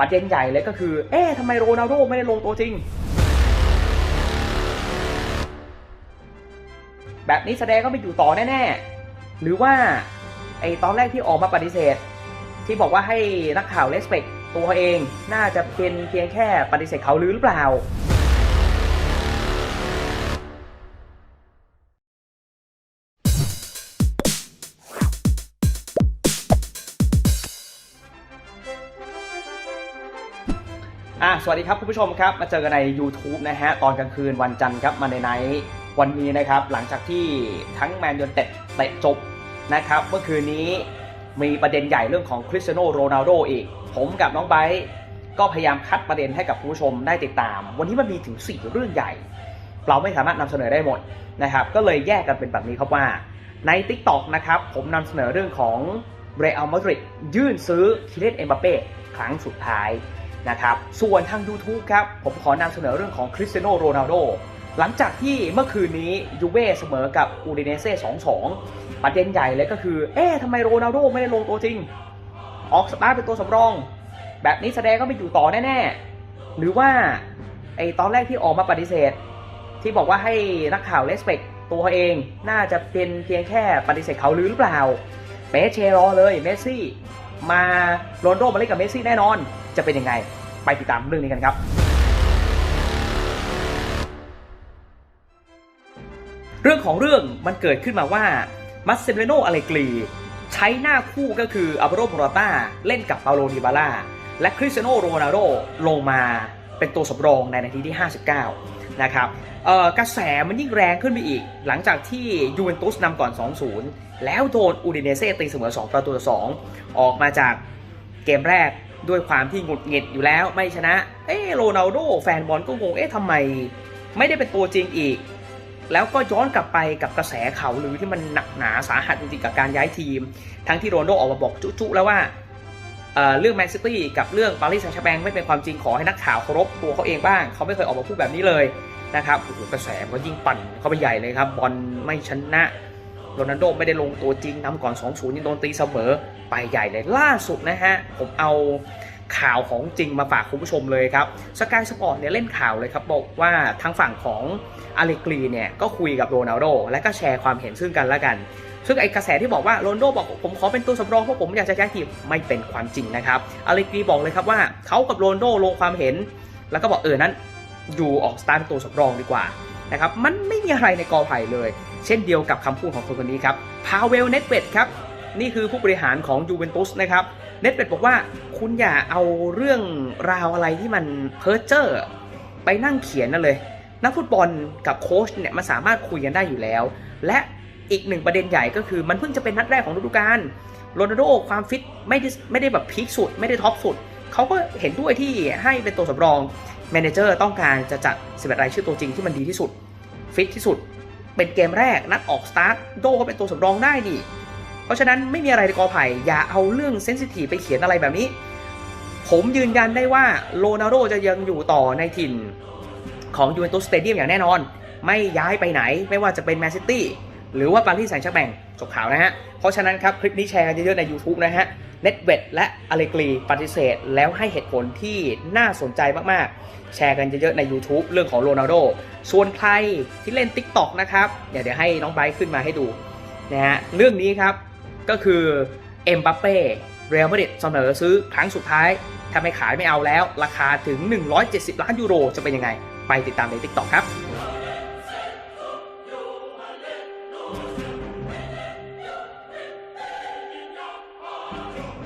ประเด็นใหญ่เลยก็คือ เอ๊ะทำไมโรนัลโดไม่ได้ลงตัวจริง แบบนี้แสดงก็ไม่อยู่ต่อแน่ๆ หรือว่าไอตอนแรกที่ออกมาปฏิเสธ ที่บอกว่าให้นักข่าวเลสเปกตัวเอง น่าจะเป็นเพียงแค่ปฏิเสธเขาหรือเปล่า อะสวัสดีครับคุณผู้ชมครับมาเจอกันใน YouTube นะฮะตอนกลางคืนวันจันทร์ครับมาในไนท์วันนี้นะครับหลังจากที่ทั้งแมนยูเต็ดเตะจบนะครับเมื่อคืนนี้มีประเด็นใหญ่เรื่องของคริสเตียโนโรนัลโดอีก ผมกับน้องไบร์ก็พยายามคัดประเด็นให้กับคุณผู้ชมได้ติดตาม วันนี้มันมีถึง 4 เรื่องใหญ่ เราไม่สามารถนำเสนอได้หมดนะครับก็เลยแยกกันเป็นแบบนี้ครับว่าใน TikTok นะครับผมนำเสนอเรื่องของเรอัลมาดริดยื่นซื้อคิเลนเอ็มบัปเป้ครั้งสุดท้าย นะครับ ส่วนทาง YouTube ครับ ผมขอนำเสนอเรื่องของคริสเตียโนโรนัลโดหลังจากที่เมื่อคืนนี้ยูเว่เสมอกับอูดิเนเซ่2-2 ประเด็นใหญ่เลยก็คือ เอ๊ะทำไมโรนัลโดไม่ได้ลงตัวจริง ออกสตาร์ทเป็นตัวสำรอง แบบนี้แสดงก็ไม่อยู่ต่อแน่ ๆ หรือว่าไอตอนแรกที่ออกมาปฏิเสธ ที่บอกว่าให้นักข่าวเลสเปกตัวเอง น่าจะเป็นเพียงแค่ปฏิเสธเขาหรือเปล่าเปเชรอเลยเมสซี่ มาโรนลโดมาเล่นกับเมสซี่แน่นอนจะเป็นยังไง ไปติดตามเรื่องนี้กันครับ เรื่องของเรื่องมันเกิดขึ้นมาว่ามัสเซเลโนอเลกรีใช้หน้าคู่ก็คืออัลโรโมราต้าเล่นกับเปาโลดิบาล่าและคริสเตียโนโรนัลโดลงมาเป็นตัวสำรองในนาทีที่ 59 นะครับกระแสมันยิ่งแรงขึ้นไปอีก หลังจากที่ยูเวนตุสนำก่อน 2-0 แล้วโดนอูดิเนเซ่ตีเสมอ 2 ประตูต่อ2ออกมาจากเกมแรก ด้วยความที่หงุดหงิดอยู่แล้วไม่ชนะ เอ๊ะโรนัลโดแฟนบอลก็งง เอ๊ะทำไมไม่ได้เป็นตัวจริงอีก แล้วก็ย้อนกลับไปกับกระแสเขาวลือที่มันหนักหนาสาหัสจริงๆกับการย้ายทีม ทั้งที่โรนัลโดออกมาบอกจุ๊ๆแล้วว่าเอ่อเรื่องแมนซิตี้กับเรื่องปารีสแซงต์แชร์แบงไม่เป็นความจริงขอให้นักข่าวเคารพตัวเขาเองบ้าง เขาไม่เคยออกมาพูดแบบนี้เลยนะครับโอ้โหกระแสก็ยิ่งปั่นเข้าไปใหญ่เลยครับบอลไม่ชนะ รนัลโดไม่ได้ลงตัวจริงนำก่อน 2-0ยังโดนตีเสมอไปใหญ่เลยล่าสุดนะฮะ ผมเอาข่าวของจริงมาฝากคุณผู้ชมเลยครับสกายสปอร์ตเนี่ยเล่นข่าวเลยครับ บอกว่าทางฝั่งของอเลกรีเนี่ยก็คุยกับโรนัลโดและก็แชร์ความเห็นซึ่งกันและกัน ซึ่งไอกระแสที่บอกว่าโรนลโดบอกผมขอเป็นตัวสำรองเพราะผมอยากจะย้ายทีมไม่เป็นความจริงนะครับอเลกรีบอกเลยครับว่าเขากับโรนลโดลงความเห็น แล้วก็บอกเออนั้นอยู่ออกสตาร์เป็นตัวสำรองดีกว่านะครับมันไม่มีอะไรในกอไผ่เลย เช่นเดียวกับคำพูดของคนคนนี้ครับพาเวลเนตเวดครับนี่คือผู้บริหารของยูเวนตุสนะครับเนตเวดบอกว่าคุณอย่าเอาเรื่องราวอะไรที่มันเพ้อเจ้อไปนั่งเขียนนั่นเลย นักฟุตบอลกับโค้ชเนี่ยมันสามารถคุยกันได้อยู่แล้ว และอีกหนึ่งประเด็นใหญ่ก็คือมันเพิ่งจะเป็นนัดแรกของฤดูกาลโรนัลโดความฟิตไม่ได้ไม่ได้แบบพีคสุด ไม่ได้ท็อปสุด เขาก็เห็นด้วยที่ให้เป็นตัวสำรองแมเนเจอร์ต้องการจะจัด11รายชื่อตัวจริงที่มันดีที่สุด ฟิตที่สุด เป็นเกมแรกนัดออกสตาร์ทโดก็เป็นตัวสำรองได้นี่ เพราะฉะนั้นไม่มีอะไรในกอไผ่อย่าเอาเรื่องเซนซิทีฟไปเขียนอะไรแบบนี้ ผมยืนยันได้ว่าโรนัลโดจะยังอยู่ต่อในถิ่นของยูเวนตุสสเตเดียมอย่างแน่นอน ไม่ย้ายไปไหนไม่ว่าจะเป็นแมนซิตี้หรือว่าปารีสแซงต์แชร์แบง จบข่าวนะฮะ เพราะฉะนั้นครับ คลิปนี้แชร์กันเยอะๆใน YouTube นะฮะเน็ตเวดและอเลกรีปฏิเสธ แล้วให้เหตุผลที่น่าสนใจมากๆ แชร์กันเยอะๆใน YouTube เรื่องของโรนัลโดส่วนใครที่เล่น TikTok นะครับเดี๋ยวเดี๋ยวให้น้องไบร์ขึ้นมาให้ดูนะฮะเรื่องนี้ครับก็คือเอ็มบัปเป้เรอัลมาดริดเสนอซื้อครั้งสุดท้ายถ้าไม่ขายไม่เอาแล้ว ราคาถึง 170 ล้านยูโรจะเป็นยังไง ไปติดตามใน TikTok ครับ